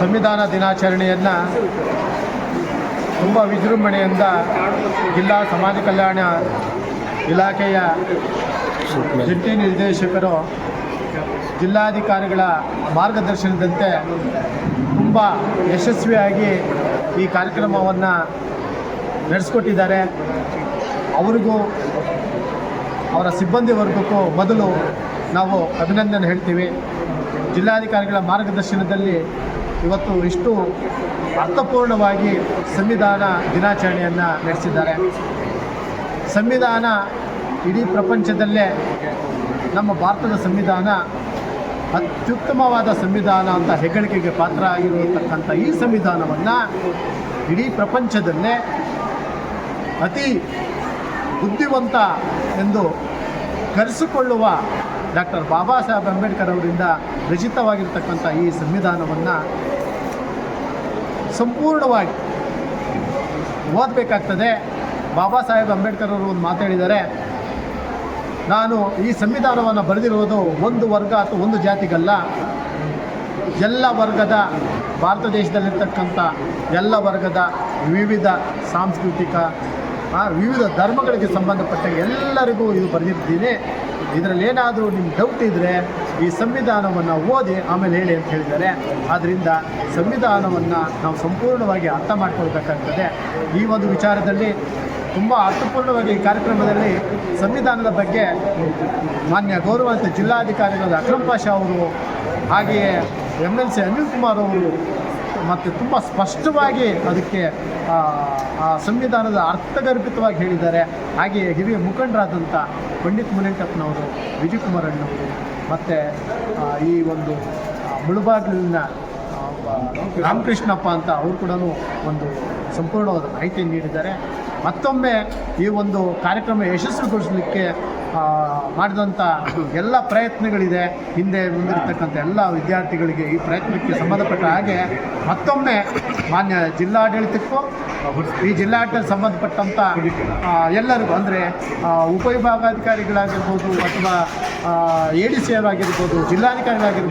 ಸಂವಿಧಾನ ದಿನಾಚರಣೆಯನ್ನು ತುಂಬ ವಿಜೃಂಭಣೆಯಿಂದ ಜಿಲ್ಲಾ ಸಮಾಜ ಕಲ್ಯಾಣ ಇಲಾಖೆಯ ಜಂಟಿ ನಿರ್ದೇಶಕರು, ಜಿಲ್ಲಾಧಿಕಾರಿಗಳ ಮಾರ್ಗದರ್ಶನದಂತೆ ತುಂಬ ಯಶಸ್ವಿಯಾಗಿ ಈ ಕಾರ್ಯಕ್ರಮವನ್ನು ನಡೆಸ್ಕೊಟ್ಟಿದ್ದಾರೆ. ಅವರಿಗೂ, ಅವರ ಸಿಬ್ಬಂದಿ ವರ್ಗಕ್ಕೂ ಮೊದಲು ನಾವು ಅಭಿನಂದನೆ ಹೇಳ್ತೀವಿ. ಜಿಲ್ಲಾಧಿಕಾರಿಗಳ ಮಾರ್ಗದರ್ಶನದಲ್ಲಿ ಇವತ್ತು ಇಷ್ಟು ಅರ್ಥಪೂರ್ಣವಾಗಿ ಸಂವಿಧಾನ ದಿನಾಚರಣೆಯನ್ನು ನಡೆಸಿದ್ದಾರೆ. ಸಂವಿಧಾನ ಇಡೀ ಪ್ರಪಂಚದಲ್ಲೇ ನಮ್ಮ ಭಾರತದ ಸಂವಿಧಾನ ಅತ್ಯುತ್ತಮವಾದ ಸಂವಿಧಾನ ಅಂತ ಹೆಗ್ಗಳಿಕೆಗೆ ಪಾತ್ರ ಆಗಿರತಕ್ಕಂಥ ಈ ಸಂವಿಧಾನವನ್ನು ಇಡೀ ಪ್ರಪಂಚದಲ್ಲೇ ಅತಿ ಬುದ್ಧಿವಂತ ಎಂದು ಕರೆಸಿಕೊಳ್ಳುವ ಡಾಕ್ಟರ್ ಬಾಬಾ ಸಾಹೇಬ್ ಅಂಬೇಡ್ಕರ್ ಅವರಿಂದ ರಚಿತವಾಗಿರ್ತಕ್ಕಂಥ ಈ ಸಂವಿಧಾನವನ್ನು ಸಂಪೂರ್ಣವಾಗಿ ಓದಬೇಕಾಗ್ತದೆ. ಬಾಬಾ ಸಾಹೇಬ್ ಅಂಬೇಡ್ಕರ್ ಅವರು ಒಂದು ಮಾತಾಡಿದ್ದಾರೆ ನಾನು ಈ ಸಂವಿಧಾನವನ್ನು ಬರೆದಿರುವುದು ಒಂದು ವರ್ಗ ಅಥವಾ ಒಂದು ಜಾತಿಗಲ್ಲ. ಎಲ್ಲ ವರ್ಗದ ಭಾರತ ದೇಶದಲ್ಲಿರ್ತಕ್ಕಂಥ ಎಲ್ಲ ವರ್ಗದ ವಿವಿಧ ಸಾಂಸ್ಕೃತಿಕ ವಿವಿಧ ಧರ್ಮಗಳಿಗೆ ಸಂಬಂಧಪಟ್ಟ ಎಲ್ಲರಿಗೂ ಇದು ಬರೆದಿರ್ತೀನಿ ಇದರಲ್ಲಿ ಏನಾದರೂ ನಿಮ್ಗೆ ಡೌಟ್ ಇದ್ದರೆ ಈ ಸಂವಿಧಾನವನ್ನು ಓದಿ ಆಮೇಲೆ ಹೇಳಿ ಅಂತ ಹೇಳಿದ್ದಾರೆ. ಆದ್ದರಿಂದ ಸಂವಿಧಾನವನ್ನು ನಾವು ಸಂಪೂರ್ಣವಾಗಿ ಅರ್ಥ ಮಾಡ್ಕೊಳ್ಬೇಕಾಗ್ತದೆ. ಈ ಒಂದು ವಿಚಾರದಲ್ಲಿ ತುಂಬ ಅರ್ಥಪೂರ್ಣವಾಗಿ ಈ ಕಾರ್ಯಕ್ರಮದಲ್ಲಿ ಸಂವಿಧಾನದ ಬಗ್ಗೆ ಮಾನ್ಯ ಗೌರವಂತ ಜಿಲ್ಲಾಧಿಕಾರಿಗಳಾದ ಅಕ್ರಮ್ ಪಾಷಾ ಅವರು, ಹಾಗೆಯೇ M L C Anil Kumar ಅವರು ಮತ್ತು ತುಂಬ ಸ್ಪಷ್ಟವಾಗಿ ಅದಕ್ಕೆ ಆ, ಸಂವಿಧಾನದ ಅರ್ಥಗರ್ಭಿತವಾಗಿ ಹೇಳಿದ್ದಾರೆ. ಹಾಗೆಯೇ ಹಿರಿಯ ಮುಖಂಡರಾದಂಥ ಪಂಡಿತ್ ಮುನೇಂಕಪ್ಪನವರು ವಿಜಯ್ ಕುಮಾರ್ ಅಣ್ಣವರು ಮತ್ತು ಈ ಒಂದು ಮುಳುಬಾಗಿಲಿನ ರಾಮಕೃಷ್ಣಪ್ಪ ಅಂತ ಅವರು ಕೂಡ ಒಂದು ಸಂಪೂರ್ಣವಾದ ಮಾಹಿತಿ ನೀಡಿದ್ದಾರೆ. ಮತ್ತೊಮ್ಮೆ ಈ ಒಂದು ಕಾರ್ಯಕ್ರಮ ಯಶಸ್ವಿಗೊಳಿಸಲಿಕ್ಕೆ ಮಾಡಿದಂಥ ಎಲ್ಲ ಪ್ರಯತ್ನಗಳಿದೆ. ಹಿಂದೆ ಮುಂದಿರ್ತಕ್ಕಂಥ ಎಲ್ಲ ವಿದ್ಯಾರ್ಥಿಗಳಿಗೆ ಈ ಪ್ರಯತ್ನಕ್ಕೆ ಸಂಬಂಧಪಟ್ಟ ಹಾಗೆ ಮತ್ತೊಮ್ಮೆ ಮಾನ್ಯ ಜಿಲ್ಲಾಡಳಿತಕ್ಕೂ, ಈ ಜಿಲ್ಲಾಡಳಿತ ಸಂಬಂಧಪಟ್ಟಂಥ ಎಲ್ಲರಿಗೂ ಅಂದರೆ ಉಪವಿಭಾಗಾಧಿಕಾರಿಗಳಾಗಿರ್ಬೋದು ಅಥವಾ ಎ ಡಿ ಸಿ ಆಗಿರ್ಬೋದು, ಜಿಲ್ಲಾಧಿಕಾರಿಗಳಾಗಿರ್ಬೋದು